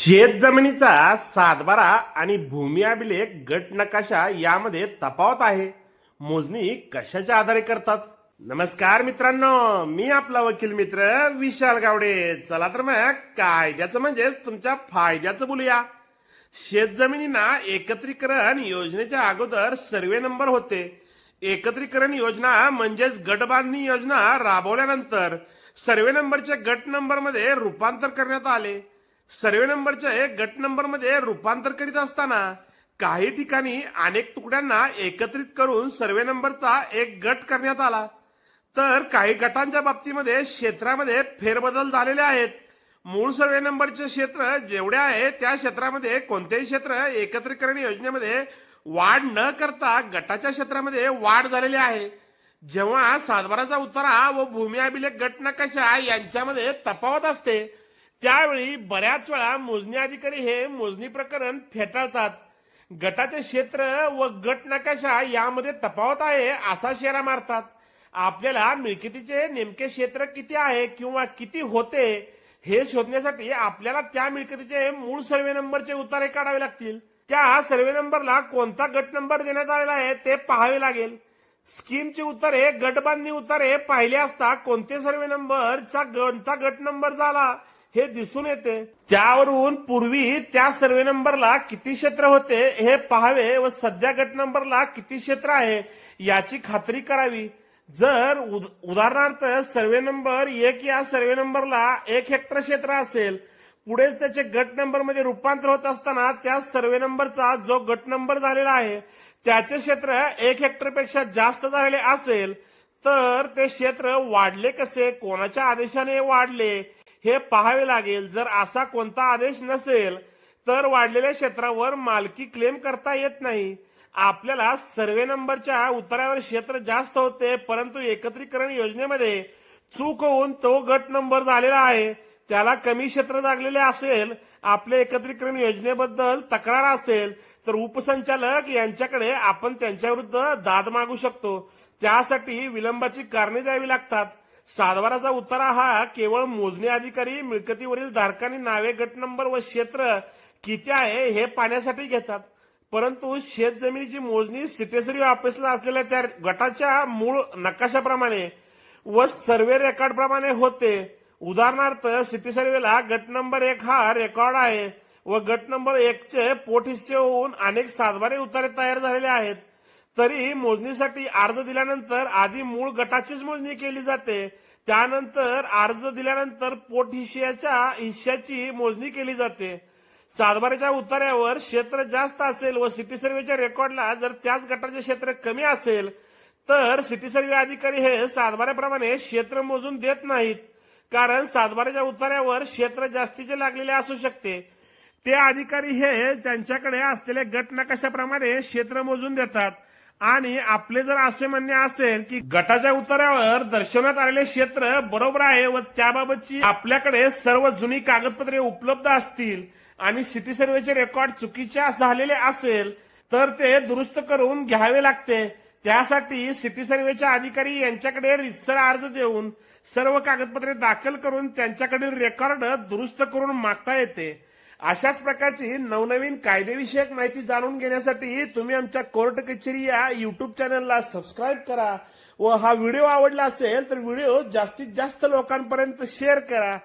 शेत जमिनीचा सातबारा आणि भूमी अभिलेख गट नकाशा यामध्ये तफावत आहे. मोजणी कशाच्या आधारे करतात? नमस्कार मित्रांनो मी आपला वकील मित्र विशाल गावडे. चला तर मग कायद्याचं म्हणजेच तुमच्या फायद्याचं बोलूया. शेत जमिनींना एकत्रीकरण योजनेच्या अगोदर सर्वे नंबर होते. एकत्रीकरण योजना म्हणजेच गट बांधणी योजना राबवल्यानंतर सर्वे नंबरचे गट नंबरमध्ये रूपांतर करण्यात आले. सर्वे नंबरचे गट नंबरमध्ये रूपांतर करीत असताना काही ठिकाणी अनेक तुकड्यांना एकत्रित करून सर्वे नंबरचा एक गट करण्यात आला. तर काही गटांच्या बाबतीमध्ये क्षेत्रामध्ये फेरबदल झालेले आहेत. मूळ सर्वे नंबरचे क्षेत्र जेवढे आहे त्या क्षेत्रामध्ये कोणतेही क्षेत्र एकत्रीकरण योजनेमध्ये वाढ न करता गटाच्या क्षेत्रामध्ये वाढ झालेली आहे. जेव्हा सातबाराचा उतारा व भूमी अभिलेख गट नकाशा यांच्यामध्ये तफावत असते त्यावेळी बऱ्याच वेळा मोजणी अधिकारी हे मोजणी प्रकरण फेटाळतात. गटाचे क्षेत्र व गट नकाशा यामध्ये तफावत आहे असा शेरा मारतात. आपल्याला मिळकतीचे नेमके क्षेत्र किती आहे किंवा किती होते हे शोधण्यासाठी आपल्याला त्या मिळकतीचे मूळ सर्वे नंबरचे उतारे काढावे लागतील. त्या सर्वे नंबरला कोणता गट नंबर देण्यात आलेला आहे ते पाहावे लागेल. स्कीमचे उतारे गट बांधणी उतारे पाहिले असता कोणते सर्वे नंबरचा गटचा गट नंबर झाला? हे दिसून येते. त्यावरून पूर्वी त्या सर्वे नंबरला किती क्षेत्र होते हे पाहावे व सध्या गट नंबरला किती क्षेत्र आहे याची खात्री करावी. जर उद- उदाहरणार्थ सर्वे नंबर एक या सर्वे नंबरला एक हेक्टर क्षेत्र असेल पुढेच त्याचे गट नंबरमध्ये रूपांतर होत असताना त्या सर्वे नंबरचा जो गट नंबर झालेला आहे त्याचे क्षेत्र एक हेक्टरपेक्षा जास्त झालेले असेल तर ते क्षेत्र वाढले कसे? कोणाच्या आदेशाने वाढले? हे पाहावे लागेल. जर असा कोणता आदेश नसेल तर वाढलेल्या क्षेत्रावर मालकी क्लेम करता येत नाही. आपल्याला सर्वे नंबरच्या उतारावर क्षेत्र जास्त होते परंतु एकत्रीकरण योजनेमध्ये चूक होऊन तो गट नंबर झालेला आहे. त्याला कमी क्षेत्र जागलेले असेल आपल्या एकत्रीकरण योजनेबद्दल तक्रार असेल तर उपसंचालक यांच्याकडे आपण त्यांच्याविरुद्ध दाद मागू शकतो. त्यासाठी विलंबाची कारणे द्यावी लागतात. सातबाराचा उतारा हा केवळ मोजणी अधिकारी मिळकतीवरील धारकांनी नावे गट नंबर व क्षेत्र किती आहे हे पाहण्यासाठी घेतात. परंतु शेत जमिनीची मोजणी सिटेसरी ऑफिसला असलेल्या त्या गटाच्या मूळ नकाशाप्रमाणे व सर्वे रेकॉर्ड प्रमाणे होते. उदाहरणार्थ सिटी सर्वेला गट नंबर एक हा रेकॉर्ड आहे व गट नंबर एकचे पोट हिस्से होऊन अनेक सातबारे उतारे तयार झालेले आहेत. तरी मोजणीसाठी अर्ज दिल्यानंतर आधी मूळ गटाचीच मोजणी केली जाते. त्यानंतर अर्ज दिल्यानंतर पोट हिश्श्याच्या हिश्श्याची मोजणी केली जाते. सातबाराच्या उतार्यावर क्षेत्र जास्त असेल व सिटी सर्वेच्या रेकॉर्डला जर त्याच गटाचे क्षेत्र कमी असेल तर सिटी सर्वे अधिकारी हे सातबाऱ्याप्रमाणे क्षेत्र मोजून देत नाहीत. कारण सातबाराच्या उतार्यावर क्षेत्र जास्तीचे लागलेले असू शकते. ते अधिकारी हे त्यांच्याकडे असलेल्या गट नकाशाप्रमाणे क्षेत्र मोजून देतात. आणि आपले जर असे म्हणणे असेल की गटाच्या उतारावर दर्शवण्यात आलेले क्षेत्र बरोबर आहे व त्याबाबतची आपल्याकडे सर्व जुनी कागदपत्रे उपलब्ध असतील आणि सिटी सर्वेचे रेकॉर्ड चुकीचे झालेले असेल तर ते दुरुस्त करून घ्यावे लागते. त्यासाठी सिटी सर्वेच्या अधिकारी यांच्याकडे रितसर अर्ज देऊन सर्व कागदपत्रे दाखल करून त्यांच्याकडील रेकॉर्ड दुरुस्त करून मागता येते. अशाच प्रकारची नवनवीन कायदेविषयक माहिती जाणून घेण्यासाठी तुम्ही आमच्या कोर्ट कचेरी या युट्यूब चॅनलला सबस्क्राईब करा व हा व्हिडिओ आवडला असेल तर व्हिडिओ जास्तीत जास्त लोकांपर्यंत शेअर करा.